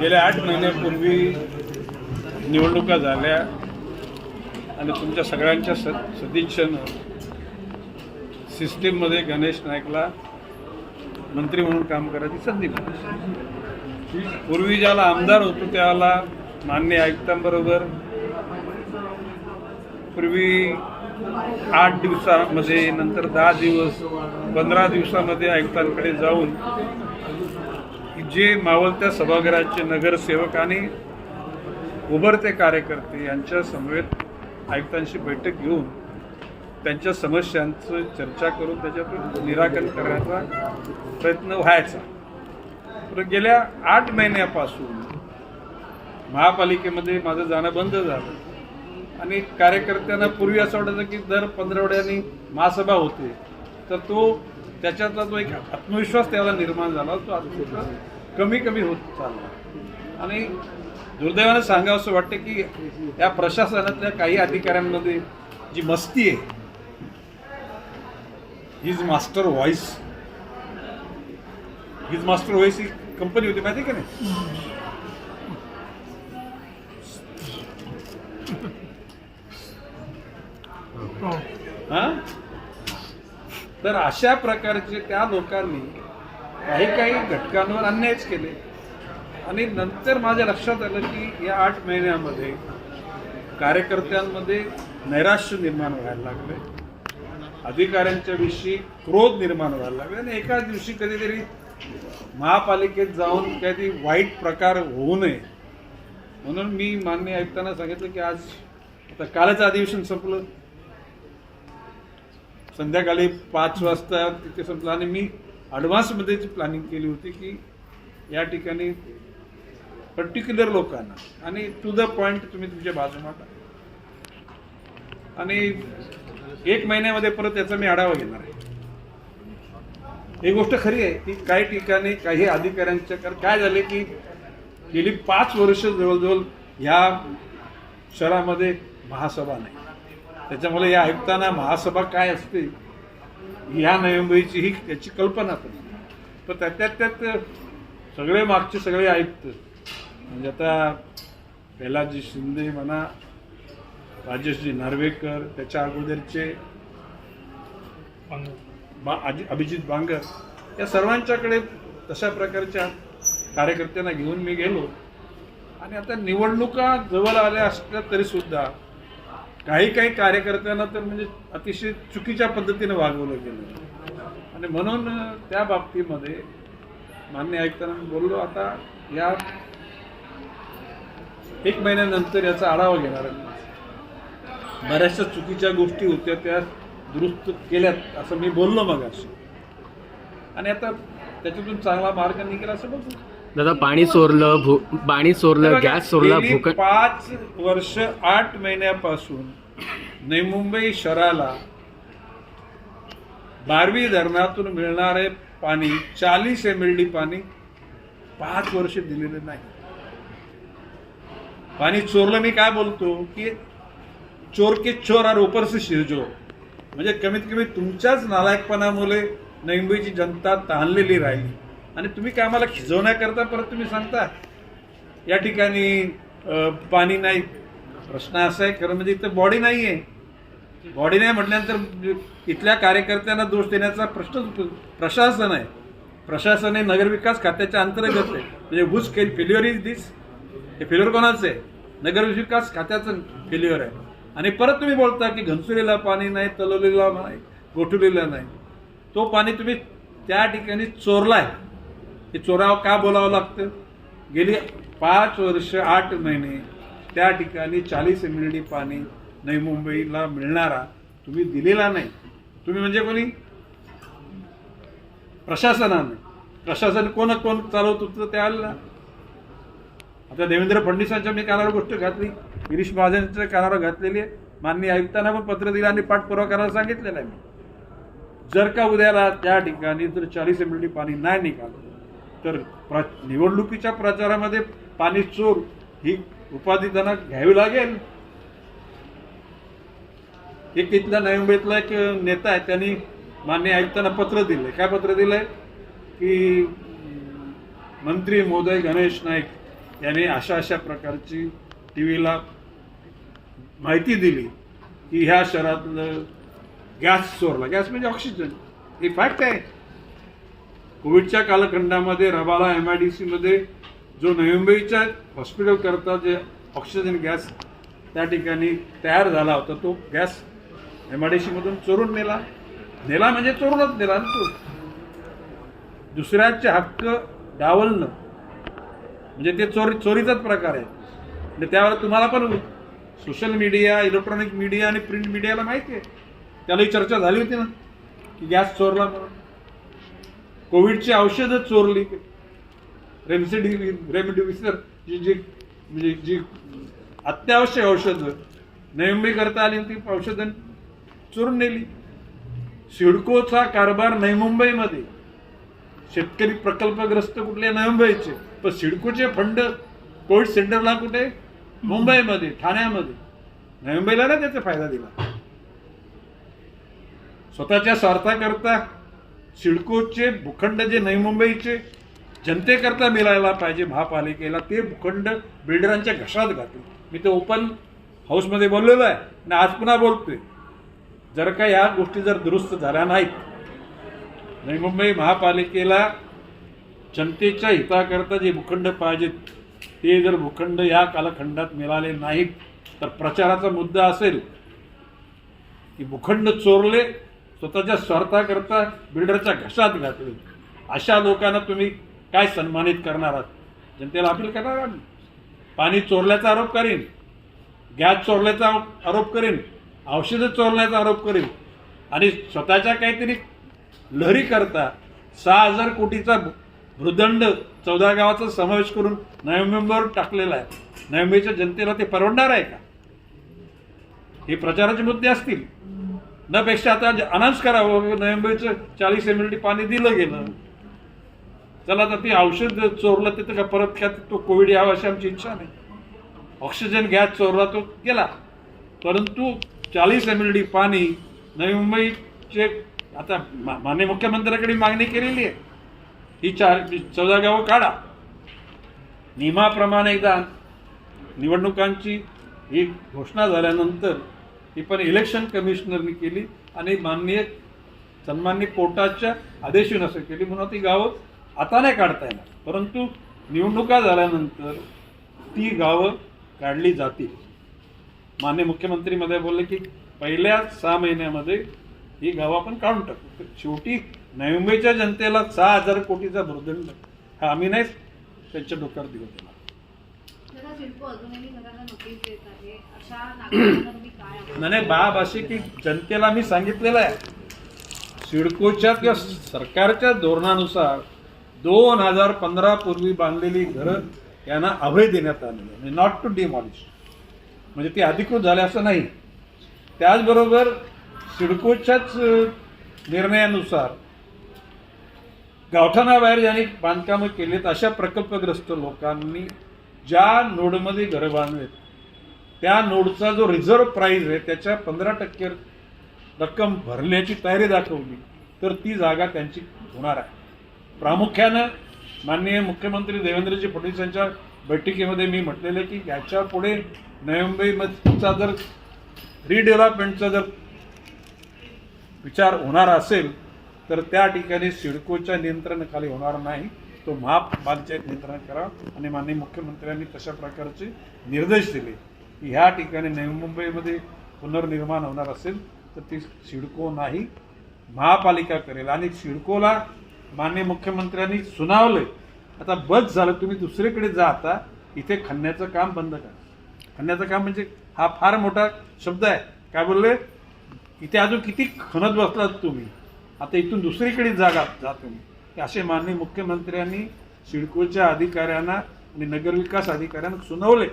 गेल्या आठ महिन्यापूर्वी निवडणुका झाल्या आणि तुमच्या सगळ्यांच्या स सदिच्छेनं सिस्टीममध्ये गणेश नाईकला मंत्री म्हणून काम करायची संधी मिळाली. पूर्वी ज्याला आमदार होतो त्याला मान्य आयुक्तांबरोबर पूर्वी आठ दिवसामध्ये नंतर दहा दिवस पंधरा दिवसामध्ये आयुक्तांकडे जाऊन जे मावळत्या सभागृहाचे नगरसेवक आणि उभरते कार्यकर्ते यांच्या समवेत आयुक्तांशी बैठक घेऊन त्यांच्या समस्यांचं चर्चा करून त्याच्यातून निराकरण करण्याचा प्रयत्न व्हायचा. तर गेल्या आठ महिन्यापासून महापालिकेमध्ये माझं जाणं बंद झालं. आणि कार्यकर्त्यांना पूर्वी असं वाटायचं की दर पंधरवड्यांनी महासभा होते. तर तो त्याच्यातला जो एक आत्मविश्वास त्याला निर्माण झाला. तो आत्मविश्वास कमी कमी होत चालला. आणि दुर्दैवानं सांगावं असं वाटतं की या प्रशासनातल्या काही अधिकाऱ्यांमध्ये जी मस्ती आहे his master voice his master voice ही कंपनी होती माहिती का नाही? हा? तर अशा प्रकारचे त्या लोकांनी काही काही घटकांवर अन्यायच केले. आणि नंतर माझ्या लक्षात आलं की या आठ महिन्यामध्ये कार्यकर्त्यांमध्ये नैराश्य निर्माण व्हायला लागले. अधिकाऱ्यांच्या विषयी क्रोध निर्माण व्हायला लागले. आणि एका दिवशी कधीतरी महापालिकेत जाऊन काहीतरी वाईट प्रकार होऊ नये. म्हणून मी मान्य आयुक्तांना सांगितलं की आज आता कालच अधिवेशन संपलं. संध्याकाळी पाच वाजता तिथे संपलं. आणि मी ॲडव्हान्समध्येच प्लॅनिंग केली होती की या ठिकाणी पर्टिक्युलर लोकांना आणि टू द पॉईंट तुम्ही तुमच्या बाजू मांडा आणि एक महिन्यामध्ये परत याचा मी आढावा घेणार आहे. ही गोष्ट खरी आहे की काही ठिकाणी काही अधिकाऱ्यांच्या कारण काय झाले की गेली पाच वर्ष जवळजवळ ह्या शहरामध्ये महासभा नाही. त्याच्यामुळे या आयुक्तांना महासभा काय असते ह्या नोव्हेंबरची ही त्याची कल्पना पण. पण त्याच्यात त्यात सगळे मागचे सगळे आयुक्त. म्हणजे आता प्रल्हादजी शिंदे म्हणा राजेशजी नार्वेकर त्याच्या अगोदरचे बा अभिजित बांगर या सर्वांच्याकडे तशा प्रकारच्या कार्यकर्त्यांना घेऊन मी गेलो. आणि आता निवडणुका जवळ आल्या असल्या तरी सुद्धा काही काही कार्यकर्त्यांना तर म्हणजे अतिशय चुकीच्या पद्धतीने वागवलं गेलं. आणि म्हणून त्या बाबतीमध्ये मान्य ऐकताना मी बोललो आता या एक महिन्यानंतर याचा आढावा घेणार आहे. बऱ्याचशा चुकीच्या गोष्टी होत्या त्या दुरुस्त केल्यात असं मी बोललो मग आणि आता त्याच्यातून चांगला मार्ग निघेल असं बघू. दादा पाणी चोरलं भू पाणी चोरलं गॅस चोरला गेली भूक पाच वर्ष आठ महिन्यापासून नवी मुंबई शहराला बारवी धरणातून मिळणारे पाणी चाळीस एम एल डी पाणी पाच वर्ष दिलेलं नाही. पाणी चोरलं मी काय बोलतो की चोर के चोर और ऊपर से शिरजो. म्हणजे कमीत कमी तुमच्याच नालायकपणामुळे नवी मुंबईची जनता ताणलेली राहिली. आणि तुम्ही काय आम्हाला खिजवण्याकरता परत तुम्ही सांगता या ठिकाणी पाणी नाही. प्रश्न असा आहे खरं म्हणजे इथं बॉडी नाही आहे बॉडी नाही म्हटल्यानंतर इथल्या कार्यकर्त्यांना दोष देण्याचा प्रश्नच प्रशासन आहे. प्रशासन हे नगरविकास खात्याच्या अंतर्गत आहे. म्हणजे हुज फेल्युअर इज दिस हे फेल्युअर कोणाचं आहे? नगरविकास खात्याचं फेल्युअर आहे. आणि परत तुम्ही बोलता की घनसुलीला पाणी नाही तलवलेला नाही गोठवलेला नाही. तो पाणी तुम्ही त्या ठिकाणी चोरला आहे हे चोराव का बोलावं लागतं? गेली पाच वर्ष आठ महिने त्या ठिकाणी चाळीस एम एल डी पाणी नवी मुंबईला मिळणारा तुम्ही दिलेला नाही. तुम्ही म्हणजे कोणी? प्रशासनाने. प्रशासन कोण कोण चालवत होतं त्याला आता देवेंद्र फडणवीसांच्या मी कानावर गोष्ट घातली. गिरीश महाजनच्या कानावर घातलेली आहे. माननीय आयुक्तांना पण पत्र दिलं आणि पाठपुरावा करायला सांगितलेलं आहे मी. जर का उद्याला त्या ठिकाणी जर चाळीस एम एल डी पाणी नाही निघालं तर प्र निवडणुकीच्या प्रचारामध्ये पाणी चोर ही उपाधी त्यांना घ्यावी लागेल. एक इथला नवी मुंबईतला एक नेता आहे त्यांनी मान्य आयुक्तांना पत्र दिलंय. काय पत्र दिलंय? की मंत्री मोदय गणेश नाईक यांनी अशा अशा प्रकारची टी व्हीला माहिती दिली की ह्या शहरातलं गॅस चोरला. गॅस म्हणजे ऑक्सिजन. हे फॅक्ट आहे. कोविडच्या कालखंडामध्ये रबाला एम आय डी सीमध्ये जो नोव्हेंबरच्या हॉस्पिटलकरता जे ऑक्सिजन गॅस त्या ठिकाणी तयार झाला होता तो गॅस एम आय डी सीमधून चोरून नेला. नेला म्हणजे चोरूनच नेला ना तो. दुसऱ्याचे हक्क डावलणं. म्हणजे ते चोरी चोरीचाच प्रकार आहे. म्हणजे त्यावर तुम्हाला पण सोशल मीडिया इलेक्ट्रॉनिक मीडिया आणि प्रिंट मीडियाला माहिती आहे. त्यालाही चर्चा झाली होती ना की गॅस चोरला म्हणून. कोविडची औषधं चोरली. रेमसिडिव्ह रेमडिव्हिसर जी जी म्हणजे जी अत्यावश्यक औषधं नवी करता आली ती औषधं चोरून नेली. सिडकोचा कारभार नवी मुंबईमध्ये. शेतकरी प्रकल्पग्रस्त कुठले नवी मुंबईचे. पण सिडकोचे फंड कोविड सेंटरला कुठे? मुंबईमध्ये ठाण्यामध्ये. नवी मुंबईला ना त्याचा फायदा दिला. स्वतःच्या स्वार्थाकरता सिडकोचे भूखंड जे नवी मुंबईचे जनतेकरता मिळायला पाहिजे महापालिकेला ते भूखंड बिल्डरांच्या घशात घातले. मी ते ओपन हाऊसमध्ये बोललेलो आहे आणि आज पुन्हा बोलतोय. जर का या गोष्टी जर दुरुस्त झाल्या नाहीत नवी मुंबई महापालिकेला जनतेच्या हिताकरता जे भूखंड पाहिजेत ते जर भूखंड या कालखंडात मिळाले नाहीत तर प्रचाराचा मुद्दा असेल की भूखंड चोरले स्वतःच्या स्वार्थाकरता बिल्डरच्या घशात घातले अशा लोकांना तुम्ही काय सन्मानित करणार आहात? जनतेला अपील करणार पाणी चोरल्याचा आरोप करीन गॅस चोरल्याचा आरोप करीन औषधं चोरल्याचा आरोप करीन आणि स्वतःच्या काहीतरी लहरी करता सहा हजार कोटीचा भूदंड चौदा गावाचा समावेश करून नवी टाकलेला आहे. नोव्हेंबरच्या जनतेला ते परवडणार आहे का? हे प्रचाराचे मुद्दे असतील. न पेक्षा आता अनाऊन्स करावं नोव्हेंबरचं चाळीस एम एल डी पाणी दिलं गेलं. चला आता ते औषध चोरलं तिथं का परत घ्या तो कोविड यावा अशी आमची इच्छा नाही. ऑक्सिजन गॅस चोरला तो गेला. परंतु चाळीस एम एल डी पाणी नवी मुंबईचे आता मा- माननीय मुख्यमंत्र्याकडे मागणी केलेली आहे. ही चार चौदा गावं काढा. नियमाप्रमाणे एकदा निवडणुकांची ही घोषणा झाल्यानंतर ही पण इलेक्शन कमिशनरनी केली आणि माननीय सन्मान्य कोर्टाच्या आदेशून असं केली म्हणून ती गावं आता नाही काढता येणार. परंतु निवडणुका झाल्यानंतर ती गावं काढली जातील. मान्य मुख्यमंत्री मध्ये बोलले की पहिल्या सहा महिन्यामध्ये ही गावं आपण काढून टाकू. तर शेवटी नवी मुंबईच्या जनतेला सहा हजार कोटीचा भूर्दंड हा आम्ही नाही त्यांच्या डोक्यावर दिवस दिला जरा अजूनही घराला नोटीस देत आहे. अशा नागरिकांना तुम्ही काय आव्हान नाही बाब अशी की जनतेला मी सांगितलेलं आहे. सिडकोच्या किंवा सरकारच्या धोरणानुसार दोन हजार पंधरा पूर्वी बांधलेली घरं यांना अभय देण्यात आलेली आहे. म्हणजे नॉट टू डिमॉलिश म्हणजे ती अधिकृत झाले असं नाही. त्याचबरोबर सिडकोच्याच अं, निर्णयानुसार गावठाणाबाहेर ज्यांनी बांधकामं केलीत अशा प्रकल्पग्रस्त लोकांनी ज्या नोडमध्ये घरं बांधलेत त्या नोडचा जो रिझर्व प्राईज आहे त्याच्या पंधरा टक्के रक्कम भरण्याची तयारी दाखवली तर ती जागा त्यांची होणार आहे. प्रामुख्यानं माननीय मुख्यमंत्री देवेंद्रजी फडणवीस यांच्या बैठकीमध्ये मी म्हटलेलं आहे की याच्यापुढे नवी मुंबईचा जर रिडेव्हलपमेंटचा जर विचार होणार असेल तर त्या ठिकाणी सिडकोच्या नियंत्रणाखाली होणार नाही. तो महापालिकेत नियंत्रण करा. आणि माननीय मुख्यमंत्र्यांनी तशा प्रकारचे निर्देश दिले. की ह्या ठिकाणी नवी मुंबईमध्ये पुनर्निर्माण होणार असेल तर ती सिडको नाही महापालिका करेल. आणि सिडकोला माननीय मुख्यमंत्र्यांनी सुनावले आता बस झालं तुम्ही दुसरीकडे जा आता. इथे खणण्याचं काम बंद करा. खणण्याचं काम म्हणजे हा फार मोठा शब्द आहे. काय बोलले? इथे अजून किती खणत बसलात तुम्ही? आता इथून दुसरीकडे जागा जा तुम्ही. असे माननीय मुख्यमंत्र्यांनी सिडकोच्या अधिकाऱ्यांना आणि नगरविकास अधिकाऱ्यांना सुनावले.